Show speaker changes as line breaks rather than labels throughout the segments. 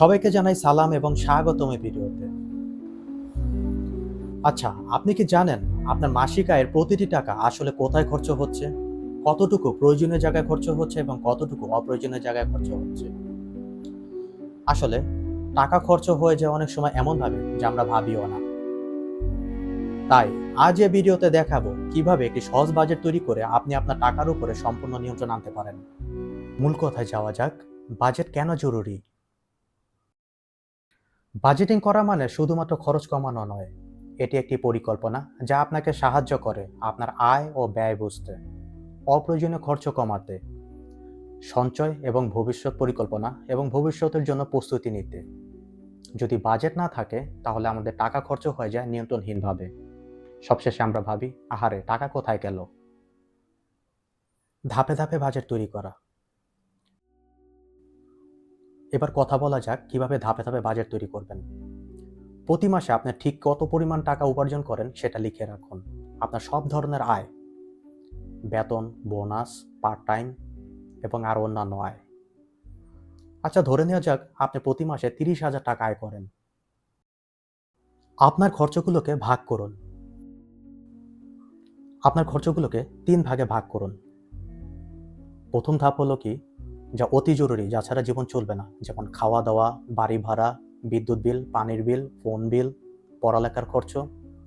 সবাইকে জানাই সালাম এবং স্বাগতম এই ভিডিওতে। আচ্ছা আপনি কি জানেন আপনার মাসিক আয়ের প্রতিটি টাকা আসলে কোথায় খরচ হচ্ছে? কতটুকু প্রয়োজনীয় জায়গায় খরচ হচ্ছে এবং কতটুকু অপ্রয়োজনীয় জায়গায় খরচ হচ্ছে? আসলে, টাকা খরচ হয়ে যায় অনেক সময় এমনভাবে যে আমরা ভাবিও না। তাই, আজ এই ভিডিওতে দেখাবো কীভাবে একটি সহজ বাজেট তৈরি করে আপনি আপনার টাকার উপরে সম্পূর্ণ নিয়ন্ত্রণ আনতে পারেন। মূল কথায় যাওয়া যাক, বাজেট কেন জরুরি? বাজেটিং করা মানে শুধুমাত্র খরচ কমানো নয়। এটি একটি পরিকল্পনা যা আপনাকে সাহায্য করে আপনার আয় ও ব্যয় বুঝতে, অপ্রয়োজনীয় খরচ কমাতে, সঞ্চয় এবং ভবিষ্যৎ পরিকল্পনা এবং ভবিষ্যতের জন্য প্রস্তুতি নিতে। যদি বাজেট না থাকে, তাহলে আমাদের টাকা খরচ হয়ে যায় নিয়ন্ত্রণহীনভাবে। সবশেষে আমরা ভাবি, আহারে, টাকা কোথায় গেল? ধাপে ধাপে বাজেট তৈরি করা। এবার কথা বলা যাক কীভাবে ধাপে ধাপে বাজেট তৈরি করবেন। প্রতি মাসে আপনি ঠিক কত পরিমাণ টাকা উপার্জন করেন সেটা লিখে রাখুন। আপনার সব ধরনের আয়। বেতন বোনাস পার্ট টাইম এবং আরও অন্যান্য আয়। আচ্ছা ধরে নেওয়া যাক আপনি প্রতি মাসে তিরিশ হাজার টাকা আয় করেন। আপনার খরচগুলোকে ভাগ করুন। আপনার খরচগুলোকে তিন ভাগে ভাগ করুন। প্রথম ধাপ হলো কি? যা অতি জরুরি, যা ছাড়া জীবন চলবে না। যেমন খাওয়া দাওয়া, বাড়ি ভাড়া, বিদ্যুৎ বিল, পানির বিল, ফোন বিল, পড়ালেখার খরচ,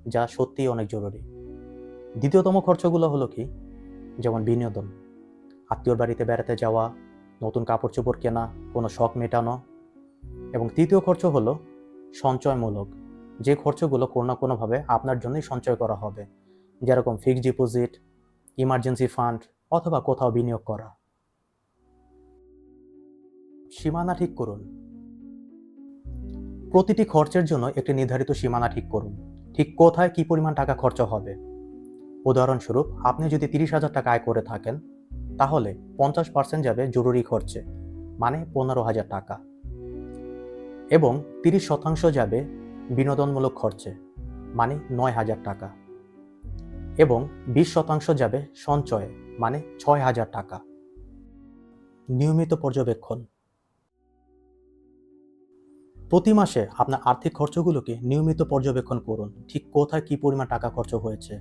যা সত্যিই অনেক জরুরি। দ্বিতীয়তম খরচগুলো হলো কি? যেমন বিনোদন। আত্মীয়র বাড়িতে বেড়াতে যাওয়া, নতুন কাপড় চোপড় কেনা, কোনো শখ মেটানো। এবং তৃতীয় খরচ হলো সঞ্চয়মূলক। যে খরচগুলো কোনো না কোনোভাবে আপনার জন্যই সঞ্চয় করা হবে। যেরকম ফিক্সড ডিপোজিট ইমার্জেন্সি ফান্ড অথবা কোথাও বিনিয়োগ করা। সীমানা ঠিক করুন। প্রতিটি খরচের জন্য একটি নির্ধারিত সীমানা ঠিক করুন। ঠিক কোথায় কি পরিমাণ টাকা খরচ হবে? উদাহরণস্বরূপ, আপনি যদি তিরিশ হাজার টাকা আয় করে থাকেন, তাহলে পঞ্চাশ পার্সেন্ট যাবে জরুরি খরচে মানে পনেরো হাজার টাকা। এবং তিরিশ শতাংশ যাবে বিনোদনমূলক খরচে মানে নয় হাজার টাকা। এবং বিশ শতাংশ যাবে সঞ্চয়ে মানে ছয় হাজার টাকা। নিয়মিত পর্যবেক্ষণ। প্রতি মাসে আপনার আর্থিক খরচগুলোকে নিয়মিত পর্যবেক্ষণ করুন, ঠিক কোথায় কি পরিমাণ টাকা খরচ হয়েছে।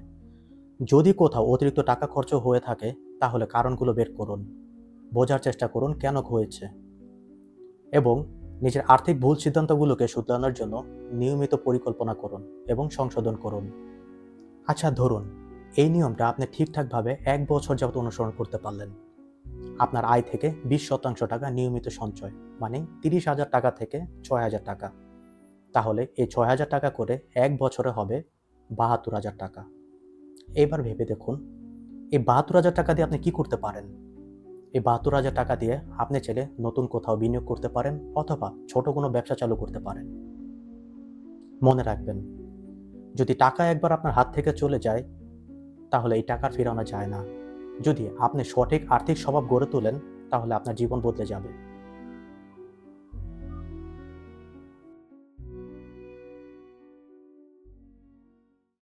যদি কোথাও অতিরিক্ত টাকা খরচ হয়ে থাকে, তাহলে কারণগুলো বের করুন। বোঝার চেষ্টা করুন কেন হয়েছে। এবং নিজের আর্থিক ভুল সিদ্ধান্তগুলোকে শুধরানোর জন্য নিয়মিত পরিকল্পনা করুন এবং সংশোধন করুন। আচ্ছা ধরুন, এই নিয়মটা আপনি ঠিকঠাকভাবে এক বছর যাবত অনুসরণ করতে পারলেন। আপনার আয় থেকে বিশ শতাংশ টাকা নিয়মিত সঞ্চয় মানে তিরিশ হাজার টাকা থেকে ছয় হাজার টাকা। তাহলে এই ছয় হাজার টাকা করে এক বছরে হবে বাহাত্তর হাজার টাকা। এবার ভেবে দেখুন, এই বাহাত্তর হাজার টাকা দিয়ে আপনি কি করতে পারেন? এই বাহাত্তর হাজার টাকা দিয়ে আপনি চাইলে নতুন কোথাও বিনিয়োগ করতে পারেন অথবা ছোট কোনো ব্যবসা চালু করতে পারেন। মনে রাখবেন, যদি টাকা একবার আপনার হাত থেকে চলে যায়, তাহলে এই টাকা ফেরানো যায় না। যদি আপনি সঠিক আর্থিক স্বভাব গড়ে তোলেন তাহলে আপনার জীবন বদলে যাবে।